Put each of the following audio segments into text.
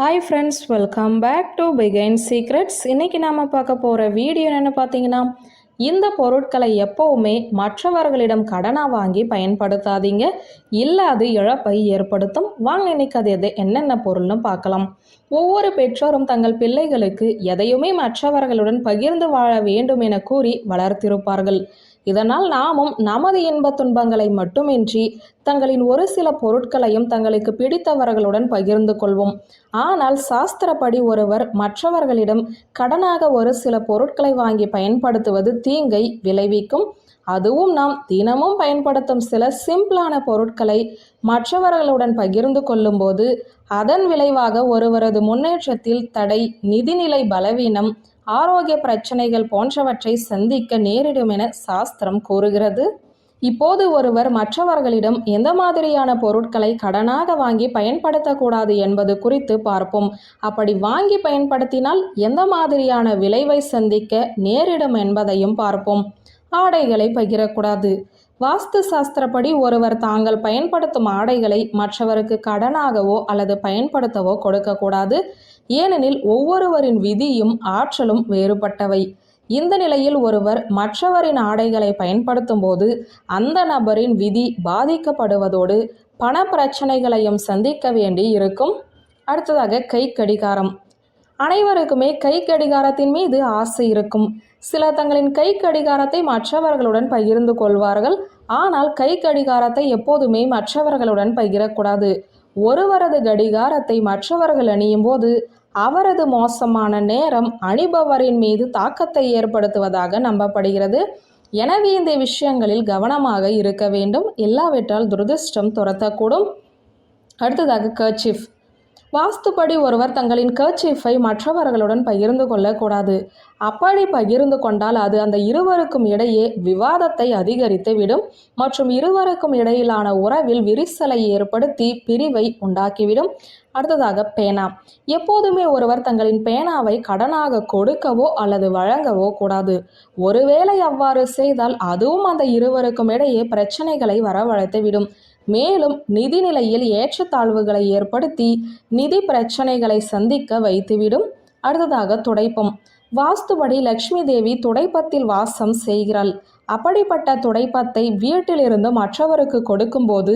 Hi friends welcome back to begin secrets இன்றைக்கி நாம் பார்க்க போகிற வீடியோ என்னென்னு பார்த்தீங்கன்னா இந்த பொருட்களை எப்போவுமே மற்றவர்களிடம் கடனாக வாங்கி பயன்படுத்தாதீங்க. இல்லை அது இழப்பை ஏற்படுத்தும். வாங்க இன்னைக்கு அது எது என்னென்ன பொருள்னு பார்க்கலாம். ஒவ்வொரு பெற்றோரும் தங்கள் பிள்ளைகளுக்கு எதையுமே மற்றவர்களுடன் பகிர்ந்து வாழ வேண்டும் என கூறி வளர்த்திருப்பார்கள். இதனால் நாமும் நமது இன்பத் துன்பங்களை மட்டுமின்றி தங்களின் ஒரு சில பொருட்களையும் தங்களுக்கு பிடித்தவர்களுடன் பகிர்ந்து கொள்வோம். ஆனால் சாஸ்திரப்படி ஒருவர் மற்றவர்களிடம் கடனாக ஒரு சில பொருட்களை வாங்கி பயன்படுத்துவது தீங்கை விளைவிக்கும். அதுவும் நாம் தினமும் பயன்படுத்தும் சில சிம்பிளான பொருட்களை மற்றவர்களுடன் பகிர்ந்து கொள்ளும்போது அதன் விளைவாக ஒருவரது முன்னேற்றத்தில் தடை நிதிநிலை பலவீனம் ஆரோக்கிய பிரச்சனைகள் போன்றவற்றை சந்திக்க நேரிடும் என சாஸ்திரம் கூறுகிறது. இப்போது ஒருவர் மற்றவர்களிடம் எந்த மாதிரியான பொருட்களை கடனாக வாங்கி பயன்படுத்தக்கூடாது என்பது குறித்து பார்ப்போம். அப்படி வாங்கி பயன்படுத்தினால் எந்த மாதிரியான விளைவை சந்திக்க நேரிடும் என்பதையும் பார்ப்போம். ஆடைகளை பகிரக்கூடாது. வாஸ்து சாஸ்திரப்படி ஒருவர் தாங்கள் பயன்படுத்தும் ஆடைகளை மற்றவருக்கு கடனாகவோ அல்லது பயன்படுத்தவோ கொடுக்கக்கூடாது. ஏனெனில் ஒவ்வொருவரின் விதியும் ஆற்றலும் வேறுபட்டவை. இந்த நிலையில் ஒருவர் மற்றவரின் ஆடைகளை பயன்படுத்தும் போது அந்த நபரின் விதி பாதிக்கப்படுவதோடு பண பிரச்சனைகளையும் சந்திக்க வேண்டி இருக்கும். அடுத்ததாக கை கடிகாரம். அனைவருக்குமே கை கடிகாரத்தின் மீது ஆசை இருக்கும். சிலர் தங்களின் கை கடிகாரத்தை மற்றவர்களுடன் பகிர்ந்து கொள்வார்கள். ஆனால் கை கடிகாரத்தை எப்போதுமே மற்றவர்களுடன் பகிரக்கூடாது. ஒருவரது கடிகாரத்தை மற்றவர்கள் அணியும் போது அவரது மோசமான நேரம் அணிபவரின் மீது தாக்கத்தை ஏற்படுத்துவதாக நம்பப்படுகிறது. எனவே இந்த விஷயங்களில் கவனமாக இருக்க வேண்டும். இல்லாவிட்டால் துரதிர்ஷ்டம் துரத்தக்கூடும். அடுத்ததாக கர்ச்சிஃப் வாஸ்துப்படி ஒருவர் தங்களின் கர்ச்சீஃபை மற்றவர்களுடன் பகிர்ந்து கொள்ளக்கூடாது. அப்படி பகிர்ந்து கொண்டால் அது அந்த இருவருக்கும் இடையே விவாதத்தை அதிகரித்து விடும் மற்றும் இருவருக்கும் இடையிலான உறவில் விரிசலை ஏற்படுத்தி பிரிவை உண்டாக்கிவிடும். அடுத்ததாக பேனா. எப்போதுமே ஒருவர் தங்களின் பேனாவை கடனாக கொடுக்கவோ அல்லது வழங்கவோ கூடாது. ஒருவேளை அவ்வாறு செய்தால் அதுவும் அந்த இருவருக்கும் இடையே பிரச்சனைகளை வரவழைத்துவிடும். மேலும் நிதிநிலையில் ஏற்றத்தாழ்வுகளை ஏற்படுத்தி நிதி பிரச்சனைகளை சந்திக்க வைத்துவிடும். அடுத்ததாக துடைப்பம். வாஸ்துபடி லக்ஷ்மி தேவி துடைப்பத்தில் வாசம் செய்கிறாள். அப்படிப்பட்ட துடைப்பத்தை வீட்டிலிருந்து மற்றவருக்கு கொடுக்கும்போது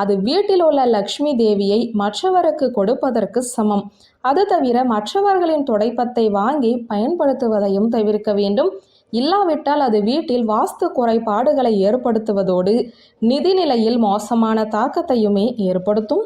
அது வீட்டில் உள்ள லக்ஷ்மி தேவியை மற்றவருக்கு கொடுப்பதற்கு சமம். அது தவிர மற்றவர்களின் துடைப்பத்தை வாங்கி பயன்படுத்துவதையும் தவிர்க்க வேண்டும். இல்லாவிட்டால் அது வீட்டில் வாஸ்து குறைபாடுகளை ஏற்படுத்துவதோடு நிதிநிலையில் மோசமான தாக்கத்தையுமே ஏற்படுத்தும்.